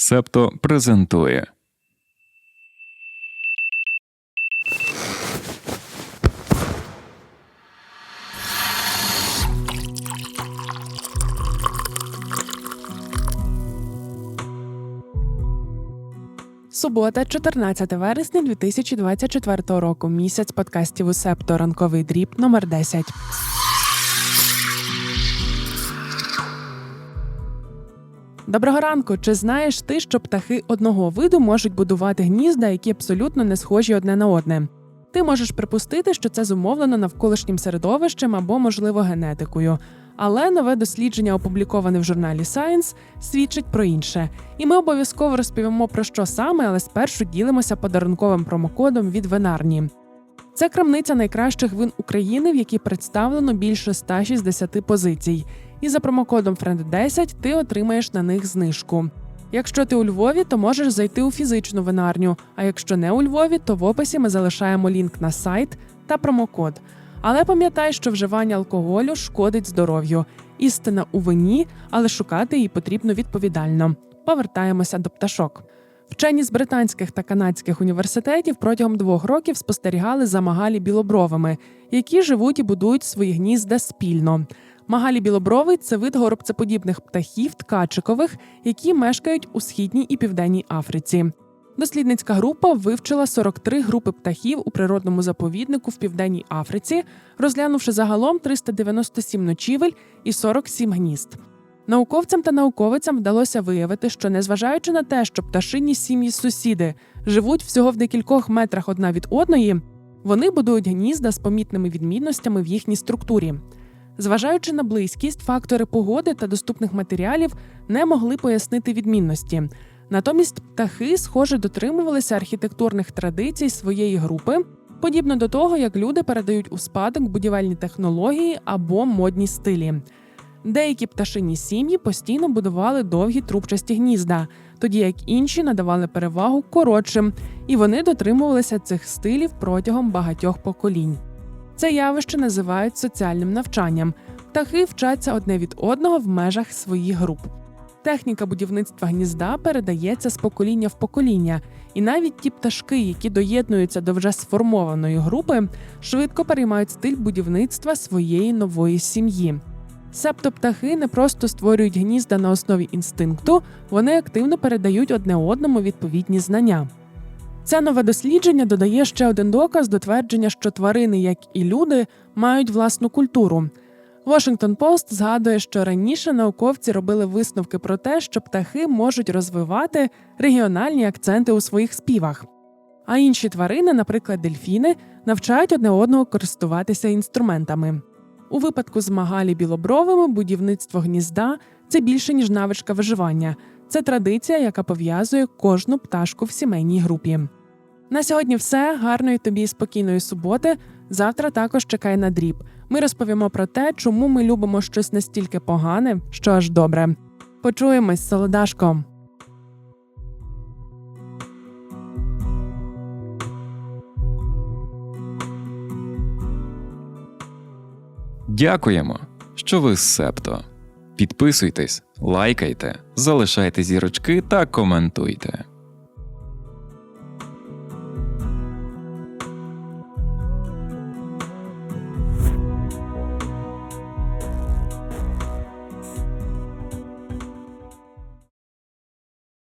Септо презентує. Субота, 14 вересня 2024 року. Місяць подкастів у Септо ранковий дріб номер 10. Доброго ранку. Чи знаєш ти, що птахи одного виду можуть будувати гнізда, які абсолютно не схожі одне на одне? Ти можеш припустити, що це зумовлено навколишнім середовищем або, можливо, генетикою. Але нове дослідження, опубліковане в журналі Science, свідчить про інше. І ми обов'язково розповімо про що саме, але спершу ділимося подарунковим промокодом від Винарні. Це крамниця найкращих вин України, в якій представлено більше 160 позицій. І за промокодом FRIEND10 ти отримаєш на них знижку. Якщо ти у Львові, то можеш зайти у фізичну винарню. А якщо не у Львові, то в описі ми залишаємо лінк на сайт та промокод. Але пам'ятай, що вживання алкоголю шкодить здоров'ю. Істина у вині, але шукати її потрібно відповідально. Повертаємося до пташок. Вчені з британських та канадських університетів протягом двох років спостерігали за магалі білобровими, які живуть і будують свої гнізда спільно. Магалі білобровий це вид горобцеподібних птахів ткачикових, які мешкають у східній і південній Африці. Дослідницька група вивчила 43 групи птахів у природному заповіднику в південній Африці, розглянувши загалом 397 ночівель і 47 гнізд. Науковцям та науковицям вдалося виявити, що незважаючи на те, що пташині сім'ї сусіди живуть всього в декількох метрах одна від одної, вони будують гнізда з помітними відмінностями в їхній структурі. Зважаючи на близькість, фактори погоди та доступних матеріалів не могли пояснити відмінності. Натомість птахи, схоже, дотримувалися архітектурних традицій своєї групи, подібно до того, як люди передають у спадок будівельні технології або модні стилі. Деякі пташині сім'ї постійно будували довгі трубчасті гнізда, тоді як інші надавали перевагу коротшим, і вони дотримувалися цих стилів протягом багатьох поколінь. Це явище називають соціальним навчанням. Птахи вчаться одне від одного в межах своїх груп. Техніка будівництва гнізда передається з покоління в покоління, і навіть ті пташки, які доєднуються до вже сформованої групи, швидко переймають стиль будівництва своєї нової сім'ї. Себто птахи не просто створюють гнізда на основі інстинкту, вони активно передають одне одному відповідні знання. Це нове дослідження додає ще один доказ до твердження, що тварини, як і люди, мають власну культуру. Washington Post згадує, що раніше науковці робили висновки про те, що птахи можуть розвивати регіональні акценти у своїх співах. А інші тварини, наприклад, дельфіни, навчають одне одного користуватися інструментами. У випадку з магалі білобровими будівництво гнізда це більше ніж навичка виживання. Це традиція, яка пов'язує кожну пташку в сімейній групі. На сьогодні все. Гарної тобі і спокійної суботи. Завтра також чекай на дріб. Ми розповімо про те, чому ми любимо щось настільки погане, що аж добре. Почуємось, солодашко! Дякуємо, що ви з Септо. Підписуйтесь, лайкайте, залишайте зірочки та коментуйте.